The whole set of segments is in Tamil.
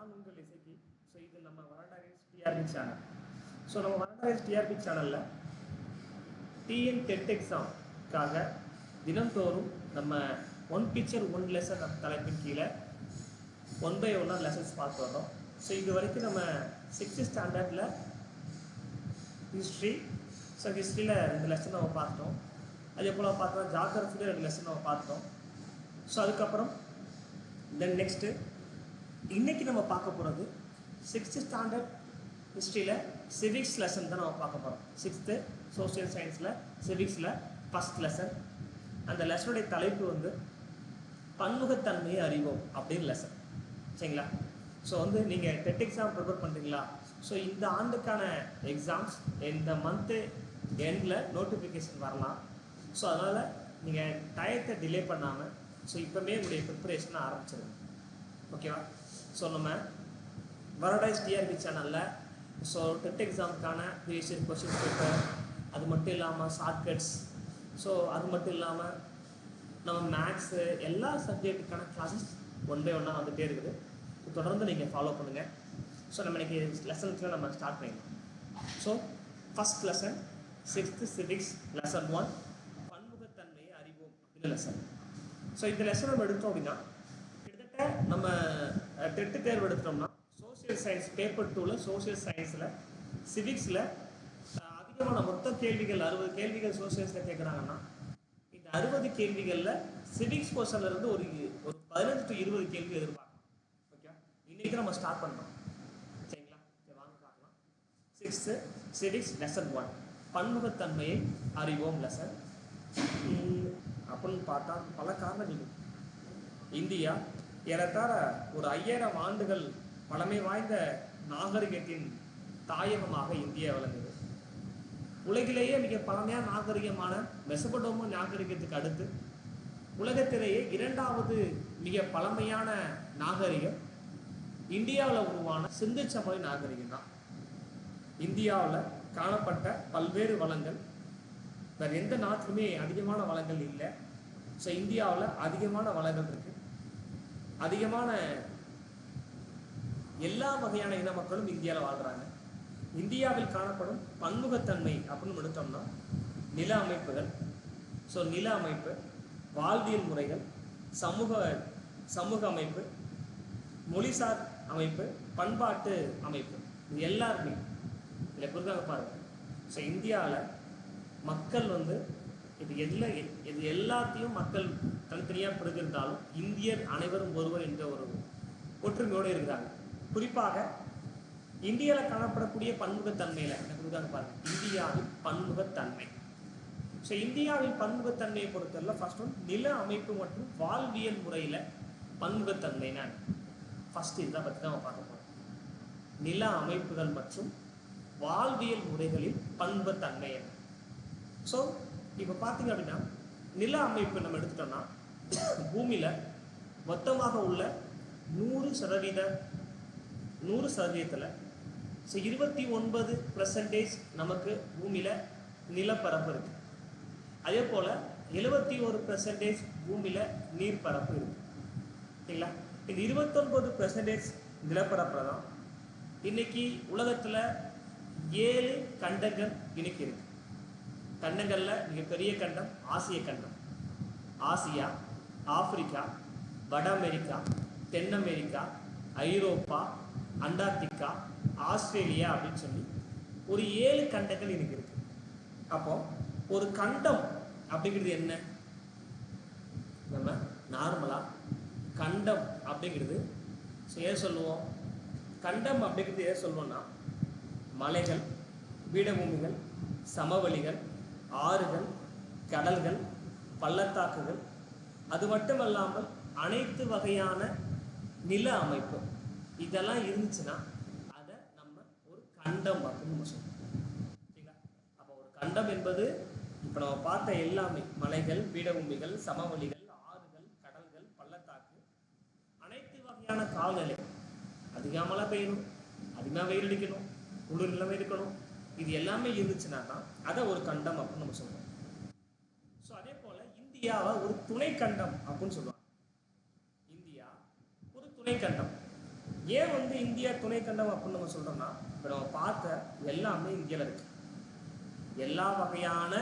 நான் உங்கள் இசைக்கு ஸோ இது நம்ம வரண்டாகேஸ் டிஆர்பி சேனல் ஸோ நம்ம வரண்டாகேஸ் டிஆர்பி சேனலில் டிஎன் டெட் எக்ஸாம்க்காக தினந்தோறும் நம்ம ஒன் பிக்சர் ஒன் லெசன் தலைப்பின் கீழே ஒன் பை ஒன்னாக லெசன்ஸ் பார்த்து வரோம் ஸோ இது வரைக்கும் நம்ம சிக்ஸ்த் ஸ்டாண்டர்டில் ஹிஸ்ட்ரி ஸோ ஹிஸ்ட்ரியில் ரெண்டு லெசன் நம்ம பார்த்தோம். அதே போல் பார்த்தோம் ஜாகிரஃபியில் ரெண்டு லெசன் நம்ம பார்த்தோம். ஸோ அதுக்கப்புறம் தென் நெக்ஸ்ட்டு இன்னைக்கு நம்ம பார்க்க போகிறது சிக்ஸ்த்து ஸ்டாண்டர்ட் ஹிஸ்ட்ரியில் சிவிக்ஸ் லெசன் தான் நம்ம பார்க்க போகிறோம் சிக்ஸ்த்து சோசியல் சயின்ஸில் சிவிக்ஸில் ஃபஸ்ட் லெசன் அந்த லெசனுடைய தலைப்பு வந்து பன்முகத்தன்மையை அறிவோம் அப்படின்னு லெசன் சரிங்களா? ஸோ வந்து நீங்கள் டெட் எக்ஸாம் ப்ரிப்பேர் பண்ணுறீங்களா ஸோ இந்த ஆண்டுக்கான எக்ஸாம்ஸ் இந்த மந்த்து எண்டில் நோட்டிஃபிகேஷன் வரலாம். ஸோ அதனால் நீங்கள் டயத்தை டிலே பண்ணாமல் ஸோ இப்போவே உங்களுடைய ப்ரிப்பரேஷனை ஆரம்பிச்சிருங்க. ஓகேவா ஸோ நம்ம வரடைஸ் டிஆர்பி சேனலில் ஸோ டெட் எக்ஸாமுக்கான ப்ரீவியஸ் கொஷின் பேப்பர் அது மட்டும் இல்லாமல் ஷார்ட்கட்ஸ் ஸோ அது மட்டும் இல்லாமல் நம்ம மேக்ஸு எல்லா சப்ஜெக்ட்டுக்கான கிளாஸஸ் ஒன் பை ஒன்னாக வந்துகிட்டே இருக்குது. தொடர்ந்து நீங்கள் ஃபாலோ பண்ணுங்கள் ஸோ நம்ம இன்றைக்கி லெசன்ஸில் நம்ம ஸ்டார்ட் பண்ணிடலாம். So first lesson sixth civics lesson one பன்முகத்தன்மையை அறிவோம். அப்படின்னு லெசன் ஸோ இந்த லெசன் நம்ம எடுத்தோம் அப்படின்னா கிட்டத்தட்ட நம்ம டெட்டு தேர்வு எடுத்தோம்னா சோஷியல் சயின்ஸ் பேப்பர் டூவில் சோசியல் சயின்ஸில் சிவிக்ஸில் அதிகமான மொத்த கேள்விகள் அறுபது கேள்விகள் சோசியல்ஸில் கேட்குறாங்கன்னா இந்த அறுபது கேள்விகளில் சிவிக்ஸ் போர்ஷன்ல இருந்து ஒரு ஒரு பதினஞ்சு டு இருபது கேள்வி எதிர்பார்க்கலாம். ஓகே இன்றைக்கி நம்ம ஸ்டார்ட் பண்ணுறோம் சரிங்களா? சரி வாங்க பார்க்கலாம். சிக்ஸ்த்து சிவிக்ஸ் லெசன் ஒன் பன்முகத்தன்மையை அறிவோம் லெசன் அப்படின்னு பார்த்தா பல காரணங்கள் இந்தியா ஏறத்தாழ ஒரு ஐயாயிரம் ஆண்டுகள் பழமை வாய்ந்த நாகரிகத்தின் தாயகமாக இந்தியா விளங்குது. உலகிலேயே மிக பழமையான நாகரிகமான மெசபடோமோ நாகரிகத்துக்கு அடுத்து உலகத்திலேயே இரண்டாவது மிக பழமையான நாகரிகம் இந்தியாவில் உருவான சிந்து சமய நாகரிகம் தான். இந்தியாவில் காணப்பட்ட பல்வேறு வளங்கள் வேறு எந்த நாட்டிலுமே அதிகமான வளங்கள் இல்லை. ஸோ இந்தியாவில் அதிகமான வளங்கள் இருக்கு. அதிகமான எல்லா வகையான இன மக்களும் இந்தியாவில் வாழ்கிறாங்க இந்தியாவில் காணப்படும் பன்முகத்தன்மை அப்படின்னு எடுத்தோம்னா நில அமைப்புகள். ஸோ நில அமைப்பு வாழ்வியல் முறைகள் சமூக சமூக அமைப்பு மொழிசார் அமைப்பு பண்பாட்டு அமைப்பு. இது எல்லாருமே இதில் கொடுக்காங்க பாருங்கள் ஸோ இந்தியாவில் மக்கள் வந்து இது எல்லா இது எல்லாத்தையும் மக்கள் தனித்தனியாக பிரிந்திருந்தாலும் இந்தியர் அனைவரும் ஒருவர் என்ற ஒரு ஒற்றுமையோடு இருக்கிறாங்க குறிப்பாக இந்தியாவில் காணப்படக்கூடிய பன்முகத்தன்மையில் என்ன கொடுக்காங்க பாருங்க இந்தியாவின் பன்முகத்தன்மை. ஸோ இந்தியாவின் பன்முகத்தன்மையை பொறுத்தவரை ஃபர்ஸ்ட் ஒன் நில அமைப்பு மற்றும் வாழ்வியல் முறையில் பன்முகத்தன்மைனா ஃபர்ஸ்ட் இதை பற்றி தான் நம்ம பார்க்க போகிறோம் நில அமைப்புகள் மற்றும் வாழ்வியல் முறைகளில் பன்முகத்தன்மை என்ன? ஸோ இப்போ பார்த்தீங்க அப்படின்னா நில அமைப்பு நம்ம எடுத்துட்டோம்னா பூமியில் மொத்தமாக உள்ள நூறு சதவீத நூறு சதவீதத்தில் ஸோ இருபத்தி ஒன்பது பர்சன்டேஜ் நமக்கு பூமியில் நிலப்பரப்பு இருக்குது அதே போல் எழுபத்தி ஒரு பர்சன்டேஜ் பூமியில் நீர்ப்பரப்பு இருக்குது சரிங்களா? இந்த இருபத்தொன்பது பர்சன்டேஜ் நிலப்பரப்பில் தான் இன்னைக்கு உலகத்தில் ஏழு கண்டங்கள் இன்னைக்கு இருக்கு. கண்டங்களில் மிகப்பெரிய கண்டம் ஆசிய கண்டம். ஆசியா ஆப்பிரிக்கா வட அமெரிக்கா தென் அமெரிக்கா ஐரோப்பா அண்டார்டிகா ஆஸ்திரேலியா அப்படின்னு சொல்லி ஒரு ஏழு கண்டங்கள் எனக்கு இருக்கு. அப்போ ஒரு கண்டம் அப்படிங்கிறது என்ன? நம்ம நார்மலாக கண்டம் அப்படிங்கிறது ஏன் சொல்லுவோம்? கண்டம் அப்படிங்கிறது ஏன் சொல்லுவோம்னா மலைகள் பீடபூமிகள் சமவெளிகள் ஆறுகள் கடல்கள் பள்ளத்தாக்குகள் அது மட்டுமல்லாமல் அனைத்து வகையான நில அமைப்பு இதெல்லாம் இருந்துச்சுன்னா அதை நம்ம ஒரு கண்டம் அப்படின்னு நம்ம சொல்லுவோம் சரிங்களா? அப்போ ஒரு கண்டம் என்பது இப்போ நம்ம பார்த்த எல்லாமே மலைகள் பீடபூமிகள் சமவெளிகள் ஆறுகள் கடல்கள் பள்ளத்தாக்கு அனைத்து வகையான காலநிலை அதிகமாக மழை பெய்யணும் அதிகமாக வெயில் அடிக்கணும் குளிர் நிலைமை இருக்கணும் இது எல்லாமே இருந்துச்சுன்னா தான் அதை ஒரு கண்டம் அப்படின்னு நம்ம சொல்லுவோம் ஸோ அதே போல இந்தியாவை ஒரு துணை கண்டம் அப்படின்னு சொல்லுவாங்க. இந்தியா ஒரு துணை கண்டம். ஏன் வந்து இந்தியா துணைக்கண்டம் அப்படின்னு நம்ம சொல்றோம்னா இப்போ நம்ம பார்த்த எல்லாமே இந்தியாவில் இருக்கு. எல்லா வகையான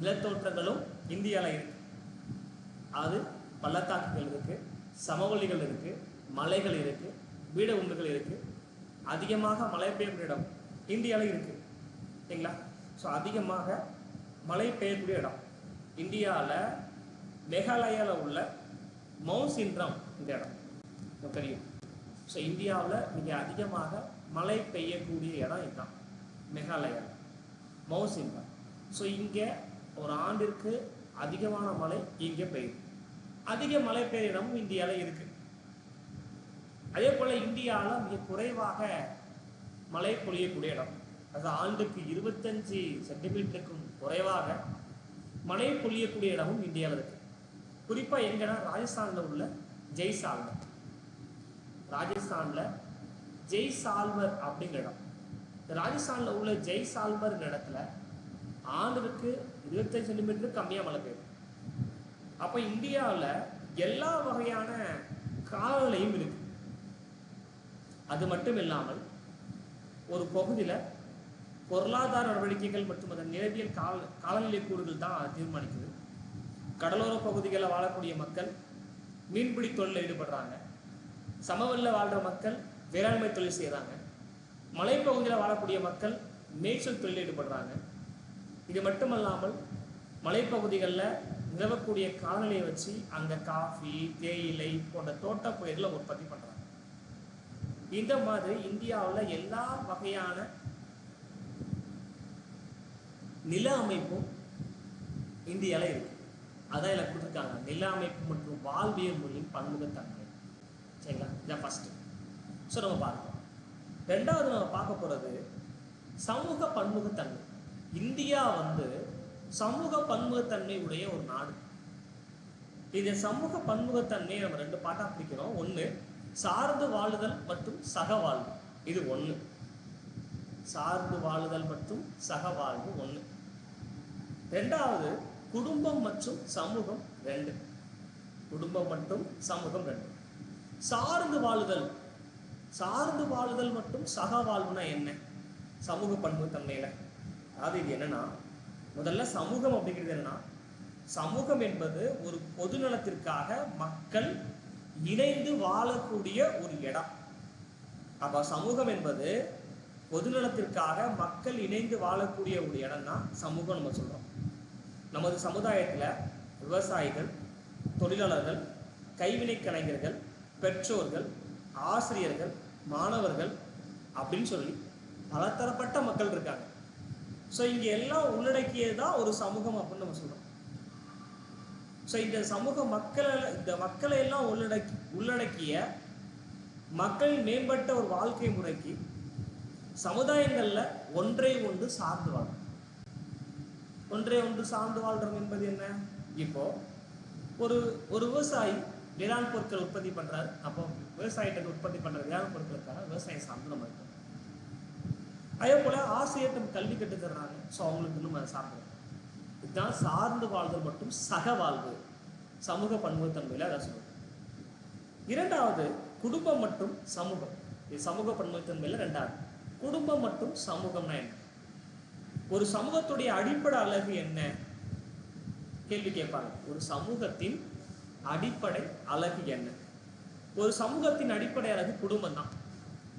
நிலத்தோற்றங்களும் இந்தியாவில் இருக்கு. அது பள்ளத்தாக்குகள் இருக்கு சமவெளிகள் இருக்கு மலைகள் இருக்கு பீடகுண்டுகள் இருக்கு. அதிகமாக மழை பெய்யும் இடம் இந்தியாவில் இருக்கு. சரிங்களா ஸோ அதிகமாக மழை பெய்யக்கூடிய இடம். இந்தியாவில் மேகாலயாவில் உள்ள மவுண்ட் இன்றம் இந்த இடம். தெரியும். ஸோ இந்தியாவில் மிக அதிகமாக மழை பெய்யக்கூடிய இடம் இதுதான். மேகாலயாவில் மவுண்ட் சின்ட்ரம் ஸோ இங்கே ஒரு ஆண்டிற்கு அதிகமான மழை இங்கே பெய்யுது. அதிக மழை பெய்ய இடமும் இந்தியாவில் இருக்கு. அதே போல இந்தியாவில் மிக குறைவாக மழை பொழியக்கூடிய இடம். அது ஆண்டுக்கு இருபத்தஞ்சு சென்டிமீட்டருக்கும் குறைவாக மழை பொழியக்கூடிய இடமும் இந்தியாவில் இருக்கு. குறிப்பாக எங்கன்னா ராஜஸ்தானில் உள்ள ஜெய்சால்வர் ராஜஸ்தானில் ஜெய்சால்மர் அப்படிங்கிற இடம். ராஜஸ்தானில் உள்ள ஜெய்சால்மர்ங்கிற இடத்துல ஆண்டுக்கு இருபத்தஞ்சு சென்டிமீட்டர் கம்மியாக மழை பெய்யும் அப்போ இந்தியாவில் எல்லா வகையான காலநிலையும் இருக்கு. அது மட்டும் இல்லாமல் ஒரு பகுதியில் பொருளாதார நடவடிக்கைகள் மற்றும் அதன் நிலவியல் கால காலநிலை கூறுகள் தான் தீர்மானிக்குது. கடலோர பகுதிகளில் வாழக்கூடிய மக்கள் மீன்பிடி தொழிலில் ஈடுபடுறாங்க. சமவெளியில் வாழ்கிற மக்கள் வேளாண்மை தொழில் செய்கிறாங்க மலைப்பகுதியில் வாழக்கூடிய மக்கள் மேய்ச்சல் தொழில் ஈடுபடுறாங்க. இது மட்டுமல்லாமல் மலைப்பகுதிகளில் நிலவக்கூடிய காலநிலையை வச்சு அங்கே காஃபி தேயிலை போன்ற தோட்ட பயிர்களை உற்பத்தி பண்ணுறாங்க இந்த மாதிரி இந்தியாவில் எல்லா வகையான நில அமைப்பும் இந்தியாவில் இருக்கு. அதான் இதில் கொடுத்துருக்காங்க. நில அமைப்பு மற்றும் வாழ்வியல் மொழியின் பன்முகத்தன்மை. சரிங்களா? இதான் ஃபஸ்ட்டு ஸோ நம்ம பார்க்கலாம் ரெண்டாவது நம்ம பார்க்க போகிறது சமூக பன்முகத்தன்மை. இந்தியா வந்து சமூக பன்முகத்தன்மை உடைய ஒரு நாடு. இதை சமூக பன்முகத்தன்மையை நம்ம ரெண்டு பாட்டாக பிரிக்கிறோம். ஒன்று சார்ந்து வாழுதல் மற்றும் சக வாழ்வு. இது ஒன்று சார்ந்து வாழுதல் மற்றும் சக வாழ்வு ஒன்று ரெண்டாவது குடும்பம் மற்றும் சமூகம் ரெண்டு. குடும்பம் மற்றும் சமூகம் ரெண்டு. சார்ந்து வாழுதல். சார்ந்து வாழுதல் மற்றும் சக வாழ்வுனா என்ன? சமூக பன்முகத்தன்மையில. அதாவது இது என்னன்னா முதல்ல சமூகம் அப்படிங்கிறது என்னன்னா சமூகம் என்பது ஒரு பொது நலத்திற்காக மக்கள் இணைந்து வாழக்கூடிய ஒரு இடம். அப்ப சமூகம் என்பது பொதுநலத்திற்காக மக்கள் இணைந்து வாழக்கூடிய ஒரு இடம் தான் சமூகம் நம்ம சொல்கிறோம் நமது சமுதாயத்தில் விவசாயிகள் தொழிலாளர்கள் கைவினை கலைஞர்கள் பெற்றோர்கள் ஆசிரியர்கள் மாணவர்கள் அப்படின்னு சொல்லி பலதரப்பட்ட மக்கள் இருக்காங்க. ஸோ இங்கே எல்லாம் உள்ளடக்கியது தான் ஒரு சமூகம் அப்படின்னு நம்ம சொல்கிறோம் ஸோ இந்த சமூக மக்களை இந்த மக்களை எல்லாம் உள்ளடக்கி உள்ளடக்கிய மக்கள் மேம்பட்ட ஒரு வாழ்க்கை முறைக்கு சமுதாயங்கள்ல ஒன்றை ஒன்று சார்ந்து வாழும். ஒன்றை ஒன்று சார்ந்து வாழ்றோம் என்பது என்ன? இப்போ ஒரு ஒரு விவசாயி வேளாண் பொருட்கள் உற்பத்தி பண்றாரு. அப்போ விவசாயிகிட்ட உற்பத்தி பண்ற வேளாண் பொருட்களுக்காக விவசாயம் சார்ந்து நம்ம இருக்கோம். அதே போல ஆசிரியர் நம்ம கல்வி கட்டுக்கிறாங்க ஸோ அவங்களுக்கு நம்ம அதை சார்ந்து இதுதான் சார்ந்து வாழ்தல் மற்றும் சக வாழ்வு. சமூக பன்முகத்தன்மையில அதை சொல்லுவோம் இரண்டாவது குடும்பம் மற்றும் சமூகம். இது சமூக பன்முகத்தன்மையில ரெண்டாவது. குடும்பம் மற்றும் சமூகம்னா என்ன? ஒரு சமூகத்துடைய அடிப்படை அழகு என்ன? கேள்வி கேட்பாங்க. ஒரு சமூகத்தின் அடிப்படை அழகு என்ன? ஒரு சமூகத்தின் அடிப்படை அழகு குடும்பம் தான்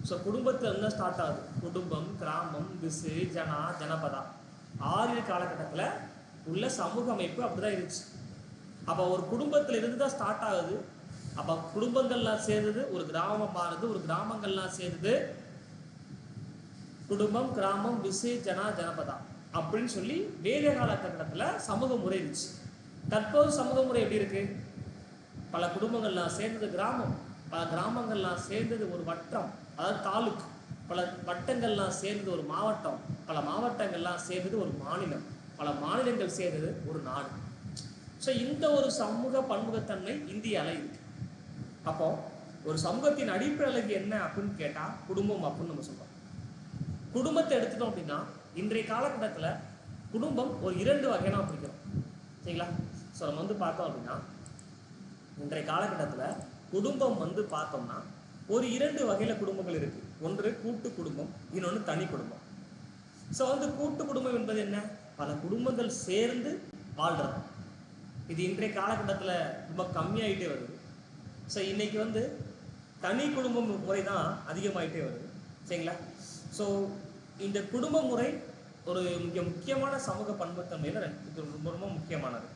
ஸோ குடும்பத்துலேருந்து ஸ்டார்ட் ஆகுது. குடும்பம் கிராமம் திசு ஜனா ஜனபதா. ஆரிய காலகட்டத்தில் உள்ள சமூக அமைப்பு அப்படிதான் இருந்துச்சு. அப்போ ஒரு குடும்பத்துல இருந்து தான் ஸ்டார்ட் ஆகுது. அப்போ குடும்பங்கள்லாம் சேர்ந்தது ஒரு கிராமம் மாறுது ஒரு கிராமங்கள்லாம் சேர்ந்தது குடும்பம் கிராமம் விசு ஜனா ஜனபதா அப்படின்னு சொல்லி வேத காலகட்டத்தில் சமூக முறை இருந்துச்சு. தற்போது சமூக முறை எப்படி இருக்கு? பல குடும்பங்கள்லாம் சேர்ந்தது கிராமம். பல கிராமங்கள்லாம் சேர்ந்தது ஒரு வட்டம் அதாவது தாலுக் பல வட்டங்கள்லாம் சேர்ந்தது ஒரு மாவட்டம். பல மாவட்டங்கள்லாம் சேர்ந்தது ஒரு மாநிலம். பல மாநிலங்கள் சேர்ந்தது ஒரு நாடு. ஸோ இந்த ஒரு சமூக பன்முகத்தன்மை இந்தியாவில் இருக்கு. அப்போ ஒரு சமூகத்தின் அடிப்படை அழகு என்ன அப்படின்னு கேட்டால் குடும்பம் அப்படின்னு நம்ம சொல்றோம். குடும்பத்தை எடுத்துட்டோம் அப்படின்னா இன்றைய காலகட்டத்தில் குடும்பம் ஒரு இரண்டு வகையான பிடிக்கிறோம் சரிங்களா? ஸோ நம்ம வந்து பார்த்தோம் அப்படின்னா இன்றைய காலகட்டத்தில் குடும்பம் வந்து பார்த்தோம்னா ஒரு இரண்டு வகையில் குடும்பங்கள் இருக்கு. ஒன்று கூட்டு குடும்பம் இன்னொன்று தனி குடும்பம். ஸோ வந்து கூட்டு குடும்பம் என்பது என்ன? பல குடும்பங்கள் சேர்ந்து வாழ்றது. இது இன்றைய காலகட்டத்தில் ரொம்ப கம்மியாயிட்டே வருது. ஸோ இன்னைக்கு வந்து தனி குடும்பம் முறை தான் அதிகமாயிட்டே வருது. சரிங்களா? ஸோ இந்த குடும்ப முறை ஒரு மிக முக்கியமான சமூக பன்முகத்தன்மையில் இது ரொம்ப ரொம்ப முக்கியமானது.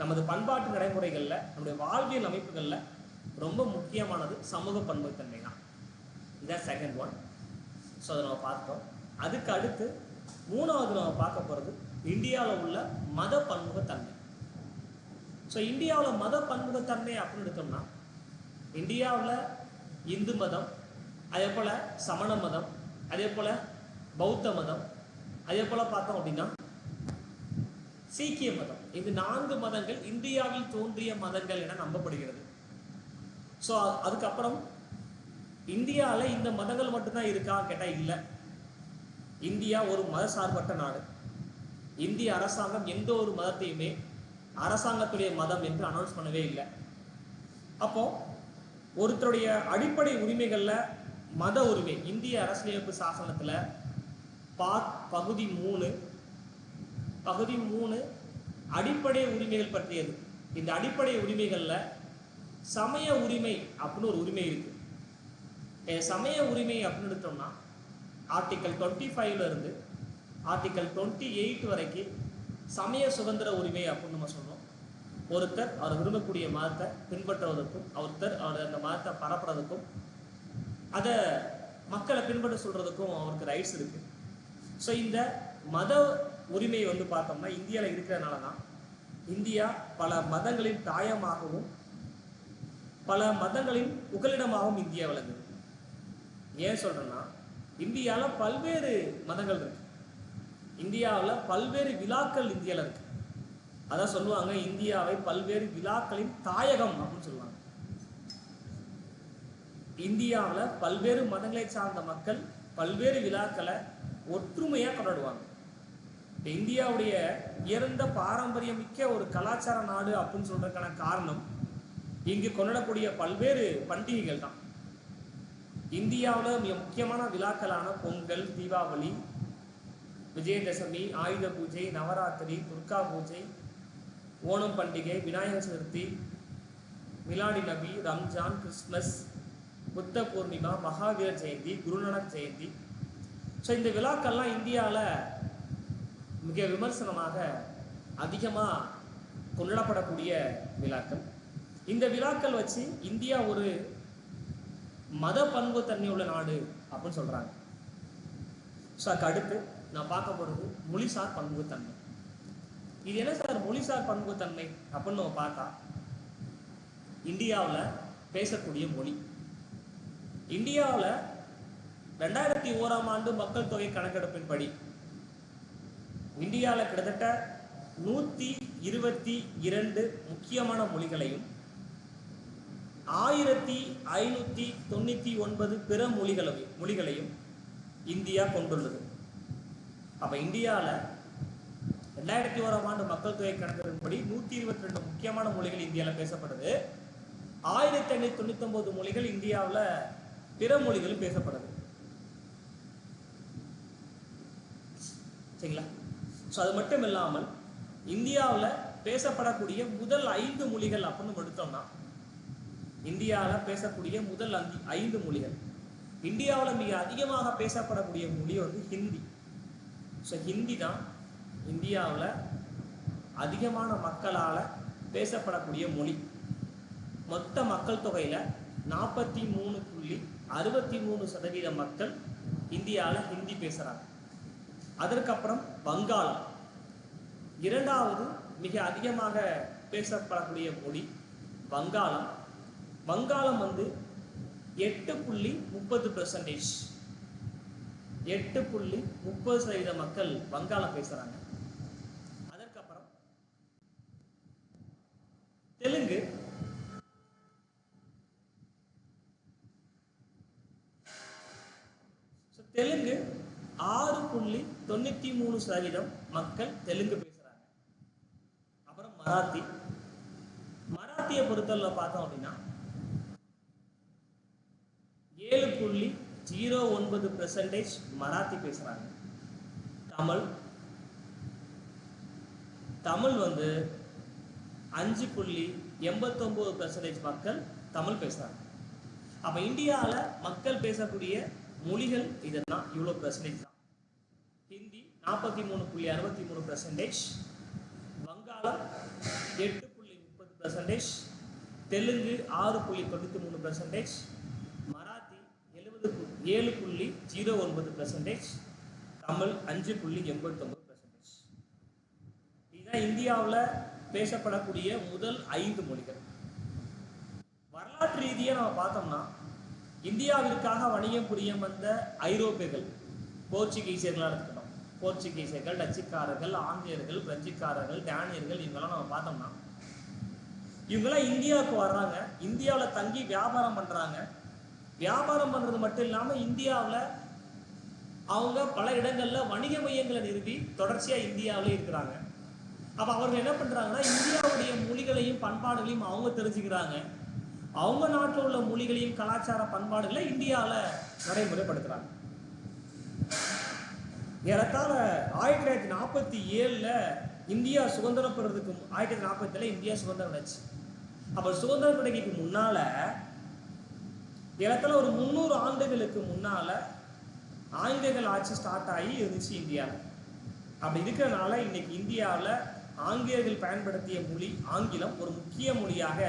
நமது பண்பாட்டு நடைமுறைகளில் நம்முடைய வாழ்வியல் அமைப்புகளில் ரொம்ப முக்கியமானது சமூக பன்முகத்தன்மை தான். இதான் செகண்ட் ஒன் ஸோ அதை நம்ம பார்த்தோம். அதுக்கு அடுத்து மூணாவது நம்ம பார்க்க போகிறது இந்தியாவில் உள்ள மத பன்முகத்தன்மை. ஸோ இந்தியாவில் மத பன்முகத்தன்மை அப்படின்னு எடுத்தோம்னா இந்தியாவில் இந்து மதம் அதே போல் சமண மதம் அதே போல் பௌத்த மதம் அதே போல் பார்த்தோம் அப்படின்னா சீக்கிய மதம். இந்த நான்கு மதங்கள் இந்தியாவில் தோன்றிய மதங்கள் என நம்பப்படுகிறது. ஸோ அதுக்கப்புறம் இந்தியாவில் இந்த மதங்கள் மட்டும்தான் இருக்கா கேட்டால் இல்லை. இந்தியா ஒரு மத சார்பற்ற நாடு. இந்திய அரசாங்கம் எந்த ஒரு மதத்தையுமே அரசாங்கத்துடைய மதம் என்று அனௌன்ஸ் பண்ணவே இல்லை. அப்போ ஒருத்தருடைய அடிப்படை உரிமைகளில் மத உரிமை இந்திய அரசியலமைப்பு சாசனத்தில் பா பகுதி மூணு பகுதி மூணு அடிப்படை உரிமைகள் பற்றியது. இந்த அடிப்படை உரிமைகளில் சமய உரிமை அப்படின்னு ஒரு உரிமை இருக்கு. சமய உரிமை அப்படின்னு எடுத்தோம்னா ஆர்டிக்கல் டுவெண்ட்டி ஃபைவ்ல இருந்து ஆர்டிக்கல் டுவெண்ட்டி எயிட் வரைக்கும் சமய சுதந்திர உரிமை அப்படின்னு நம்ம சொல்றோம். ஒருத்தர் அவர் விரும்பக்கூடிய மதத்தை பின்பற்றுவதற்கும் ஒருத்தர் அவர் அந்த மதத்தை பரப்புறதுக்கும் அதை மக்களை பின்பற்ற சொல்கிறதுக்கும் அவருக்கு ரைட்ஸ் இருக்குது ஸோ இந்த மத உரிமை வந்து பார்த்தோம்னா இந்தியாவில் இருக்கிறதுனால தான் இந்தியா பல மதங்களின் தாயமாகவும் பல மதங்களின் புகலிடமாகவும் இந்தியா விளங்குது. ஏன் சொல்கிறேன்னா இந்தியாவில் பல்வேறு மதங்கள் இருக்கு. இந்தியாவில் பல்வேறு விழாக்கள் இந்தியாவில் இருக்கு. அதான் சொல்லுவாங்க இந்தியாவை பல்வேறு விழாக்களின் தாயகம் அப்படின்னு சொல்லுவாங்க. இந்தியாவில் பல்வேறு மதங்களை சார்ந்த மக்கள் பல்வேறு விழாக்களை ஒற்றுமையாக கொண்டாடுவாங்க. இந்தியாவுடைய உயர்ந்த பாரம்பரியமிக்க ஒரு கலாச்சார நாடு அப்படின்னு சொல்றதுக்கான காரணம் இங்கு கொண்டாடக்கூடிய பல்வேறு பண்டிகைகள் தான். இந்தியாவில் மிக முக்கியமான விழாக்களான பொங்கல் தீபாவளி விஜயதசமி ஆயுத பூஜை நவராத்திரி துர்கா பூஜை ஓணம் பண்டிகை விநாயகர் சதுர்த்தி மிலாடி நபி ரம்ஜான் கிறிஸ்மஸ் புத்த பூர்ணிமா மகாவீர ஜெயந்தி குருநானக் ஜெயந்தி. ஸோ இந்த விழாக்கள்லாம் இந்தியாவில் மிக விமர்சனமாக அதிகமாக கொண்டாடப்படக்கூடிய விழாக்கள். இந்த விழாக்கள் வச்சு இந்தியா ஒரு மத பன்முகத்தன்மை உள்ள நாடு அப்படின்னு சொல்கிறாங்க ஸோ அதுக்கு அடுத்து நான் பார்க்க போகிறது மொழிசார் பன்முகத்தன்மை இது என்ன சார் மொழிசார் பன்முகத்தன்மை அப்படின்னு நம்ம பார்த்தா இந்தியாவில் பேசக்கூடிய மொழி. இந்தியாவில் ரெண்டாயிரத்தி ஓராம் ஆண்டு மக்கள் தொகை கணக்கெடுப்பின்படி இந்தியாவில் கிட்டத்தட்ட நூற்றி இருபத்தி இரண்டு முக்கியமான மொழிகளையும் ஆயிரத்தி ஐநூற்றி தொண்ணூற்றி ஒன்பது பிற மொழிகளையும் மொழிகளையும் இந்தியா கொண்டுள்ளது. அப்போ இந்தியாவில் ரெண்டாயிரத்தி ஓராம் ஆண்டு மக்கள் தொகை கணக்கெடுப்பின்படி நூற்றி இருபத்தி ரெண்டு முக்கியமான மொழிகள் இந்தியாவில் பேசப்படுது. ஆயிரத்தி ஐநூற்றி தொண்ணூற்றி ஒன்பது மொழிகள் இந்தியாவில் பிற மொழிகளும் பேசப்படுது. சரிங்களா? ஸோ அது மட்டும் இல்லாமல் இந்தியாவில் பேசப்படக்கூடிய முதல் ஐந்து மொழிகள் அப்படின்னு எடுத்தோம்னா இந்தியாவில் பேசக்கூடிய முதல் அஞ்சு ஐந்து மொழிகள். இந்தியாவில் மிக அதிகமாக பேசப்படக்கூடிய மொழி வந்து ஹிந்தி. ஸோ ஹிந்தி தான் இந்தியாவில் அதிகமான மக்களால் பேசப்படக்கூடிய மொழி. மொத்த மக்கள் தொகையில் நாற்பத்தி மூணு புள்ளி அறுபத்தி மூணு சதவீத மக்கள் இந்தியாவில் ஹிந்தி பேசுகிறாங்க அதற்கப்புறம் வங்காளம். இரண்டாவது மிக அதிகமாக பேசப்படக்கூடிய மொழி வங்காளம். வங்காளம் வந்து எட்டு புள்ளி முப்பது பெர்சன்டேஜ் எட்டு புள்ளி முப்பது சதவீத மக்கள் வங்காளம் பேசுகிறாங்க அதற்கப்புறம் தெலுங்கு. தெலுங்கு ஆறு புள்ளி தொண்ணூத்தி மூணு சதவீதம் மக்கள் தெலுங்கு பேசுறாங்க. அப்புறம் மராத்தி. மராத்தியை பொறுத்தவரை பார்த்தோம் அப்படின்னா ஏழு புள்ளி ஜீரோ ஒன்பது பெர்சன்டேஜ் மராத்தி பேசுகிறாங்க தமிழ். தமிழ் வந்து அஞ்சு புள்ளி எண்பத்தொம்போது பெர்சன்டேஜ் மக்கள் தமிழ் பேசுகிறாங்க அப்போ இந்தியாவில் மக்கள் பேசக்கூடிய மொழிகள் இதெல்லாம் இவ்வளோ பெர்சன்டேஜ் தான். ஹிந்தி நாற்பத்தி மூணு புள்ளி அறுபத்தி மூணு பெர்சன்டேஜ் வங்காளம் எட்டு புள்ளி முப்பது பெர்சன்டேஜ் தெலுங்கு ஆறு புள்ளி தொண்ணூற்றி மூணு பெர்சன்டேஜ் மராத்தி எழுபது ஏழு புள்ளி ஜீரோ ஒன்பது பெர்சன்டேஜ் தமிழ் அஞ்சு புள்ளி எண்பத்தொம்பது பெர்சன்டேஜ் இதுதான் இந்தியாவில் பேசப்படக்கூடிய முதல் ஐந்து மொழிகள். வரலாற்று ரீதியாக நம்ம பார்த்தோம்னா இந்தியாவிற்காக வணிகம் புரிய வந்த ஐரோப்பியர்கள் போர்ச்சுகீசியர்களாக இருக்கட்டும். போர்ச்சுகீசியர்கள் டச்சுக்காரர்கள் ஆங்கிலேயர்கள் பிரெஞ்சுக்காரர்கள் டேனியர்கள் இவங்கெல்லாம் நம்ம பார்த்தோம்னா இவங்கெல்லாம் இந்தியாவுக்கு வர்றாங்க. இந்தியாவில் தங்கி வியாபாரம் பண்ணுறாங்க வியாபாரம் பண்ணுறது மட்டும் இல்லாமல் இந்தியாவில் அவங்க பல இடங்களில் வணிக மையங்களை நிறுவி தொடர்ச்சியாக இந்தியாவிலே இருக்கிறாங்க. அப்போ அவர்கள் என்ன பண்ணுறாங்கன்னா இந்தியாவுடைய மொழிகளையும் பண்பாடுகளையும் அவங்க தெரிஞ்சுக்கிறாங்க. அவங்க நாட்டில் உள்ள மொழிகளையும் கலாச்சார பண்பாடுகளை இந்தியாவில் நடைமுறைப்படுத்துகிறாங்க ஏறத்தாழ ஆயிரத்தி தொள்ளாயிரத்தி நாற்பத்தி ஏழில் இந்தியா சுதந்திரம் பெறதுக்கு ஆயிரத்தி தொள்ளாயிரத்தி நாற்பத்தி இந்தியா சுதந்திரம் கிடைச்சு அப்போ சுதந்திரம் கிடைக்கிறதுக்கு முன்னால் ஏறத்தாழ ஒரு முந்நூறு ஆண்டுகளுக்கு முன்னால ஆங்கிலேயர்கள் ஆட்சி ஸ்டார்ட் ஆகி இருந்துச்சு இந்தியாவில் அப்படி இருக்கிறனால இன்னைக்கு இந்தியாவில் ஆங்கிலேயர்கள் பயன்படுத்திய மொழி ஆங்கிலம் ஒரு முக்கிய மொழியாக